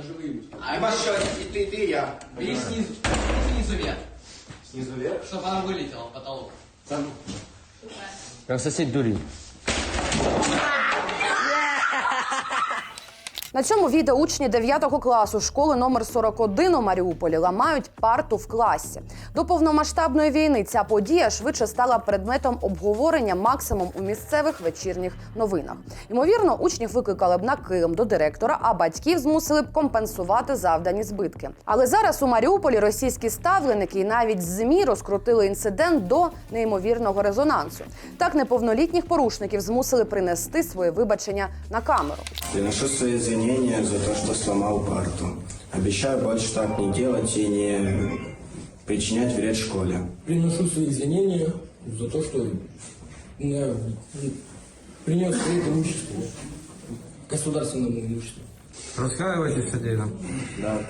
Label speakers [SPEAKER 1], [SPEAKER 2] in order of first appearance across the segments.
[SPEAKER 1] Ножевые ему.
[SPEAKER 2] А мы что, и ты, ты, я.
[SPEAKER 1] Бей снизу. Снизу вверх.
[SPEAKER 2] Снизу вверх?
[SPEAKER 1] Чтобы она вылетела в потолок.
[SPEAKER 3] Как сосед дурит.
[SPEAKER 4] На цьому відео учні 9 класу школи номер 41 у Маріуполі ламають парту в класі. До повномасштабної війни ця подія швидше стала предметом обговорення максимум у місцевих вечірніх новинах. Ймовірно, учнів викликали б на Килим до директора, а батьків змусили б компенсувати завдані збитки. Але зараз у Маріуполі російські ставленики і навіть ЗМІ розкрутили інцидент до неймовірного резонансу. Так неповнолітніх порушників змусили принести своє вибачення на камеру.
[SPEAKER 5] Приношу свои извинения за то, что сломал парту. Обещаю больше так не делать и не причинять вред школе.
[SPEAKER 6] Приношу свои извинения за то, что я принес вред имуществу, государственному имуществу.
[SPEAKER 3] Раскаивайтесь содеянно.
[SPEAKER 5] Да.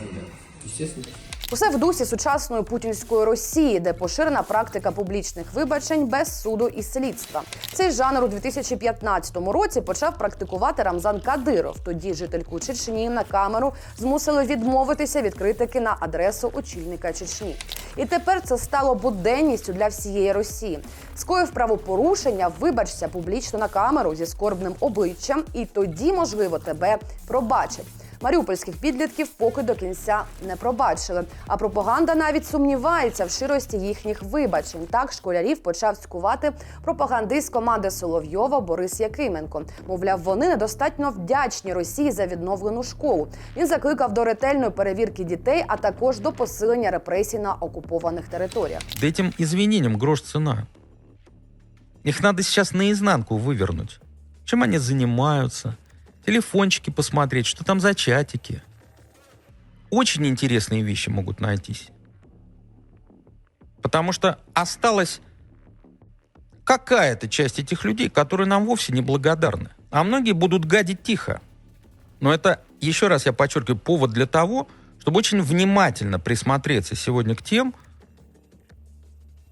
[SPEAKER 6] Естественно.
[SPEAKER 4] Усе в дусі сучасної путінської Росії, де поширена практика публічних вибачень без суду і слідства. Цей жанр у 2015 році почав практикувати Рамзан Кадиров. Тоді жительку Чечні на камеру змусили відмовитися від критики на адресу очільника Чечні. І тепер це стало буденністю для всієї Росії. Скоїв правопорушення, вибачся публічно на камеру зі скорбним обличчям, і тоді, можливо, тебе пробачать. Маріупольських підлітків поки до кінця не пробачили. А пропаганда навіть сумнівається в ширості їхніх вибачень. Так школярів почав цькувати пропагандист команди Соловйова Борис Якименко. Мовляв, вони недостатньо вдячні Росії за відновлену школу. Він закликав до ретельної перевірки дітей, а також до посилення репресій на окупованих територіях.
[SPEAKER 7] Да этим извинениям грош цена. Их надо сейчас наизнанку вывернуть. Чем они занимаются? Телефончики посмотреть, что там за чатики. Очень интересные вещи могут найтись. Потому что осталась какая-то часть этих людей, которые нам вовсе не благодарны. А многие будут гадить тихо. Но это, еще раз я подчеркиваю, повод для того, чтобы очень внимательно присмотреться сегодня к тем,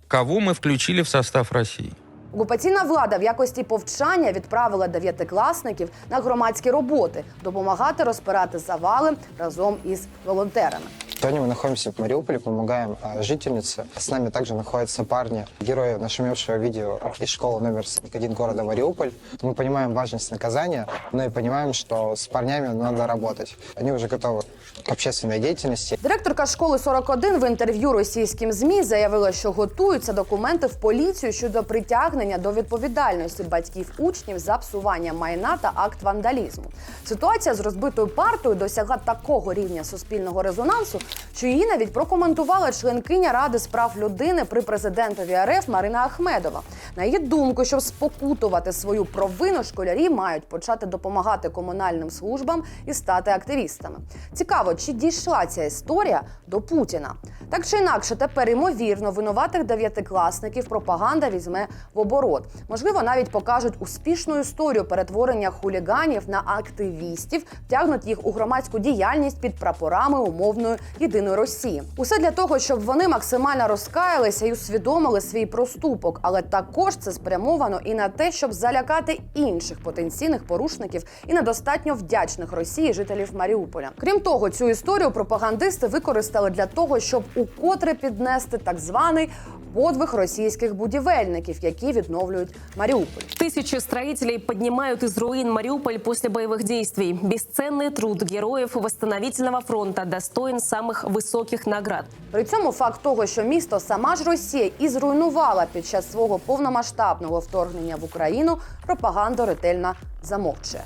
[SPEAKER 7] кого мы включили в состав России.
[SPEAKER 4] Окупаційна влада в якості повчання відправила дев'ятикласників на громадські роботи допомагати розпирати завали разом із волонтерами.
[SPEAKER 8] Сегодня мы находимся в Мариуполе, помогаем а, жительнице. С нами также находятся парни, герои нашумевшего видео из школы номер 41 города Мариуполь. Мы понимаем важность наказания, но и понимаем, что с парнями надо работать. Они уже готовы к общественной деятельности.
[SPEAKER 4] Директорка школи 41 в інтерв'ю російським змі заявила, що готуються документи в поліцію щодо притягнення до відповідальності батьків учнів за псування майна та акт вандалізму. Ситуація з розбитою партою досягла такого рівня суспільного резонансу, що її навіть прокоментувала членкиня ради з прав людини при президентові РФ Марина Ахмедова. На її думку, щоб спокутувати свою провину, школярі мають почати допомагати комунальним службам і стати активістами. Цікаво, чи дійшла ця історія до Путіна? Так чи інакше, тепер ймовірно винуватих дев'ятикласників пропаганда візьме в оборот. Можливо, навіть покажуть успішну історію перетворення хуліганів на активістів, втягнуть їх у громадську діяльність під прапорами умовної єдиної Росії. Усе для того, щоб вони максимально розкаялися і усвідомили свій проступок, але також це спрямовано і на те, щоб залякати інших потенційних порушників і недостатньо вдячних Росії жителів Маріуполя. Крім того, цю історію пропагандисти використали для того, щоб укотре піднести так званий подвиг російських будівельників, які відновлюють Маріуполь.
[SPEAKER 9] Тысячи строителей поднимают из руин Мариуполь после боевых действий. Бесценный труд героев восстановительного фронта достоин самых високих наград.
[SPEAKER 4] При цьому факт того, що місто сама ж Росія і зруйнувала під час свого повномасштабного вторгнення в Україну, пропаганда ретельно замовчує.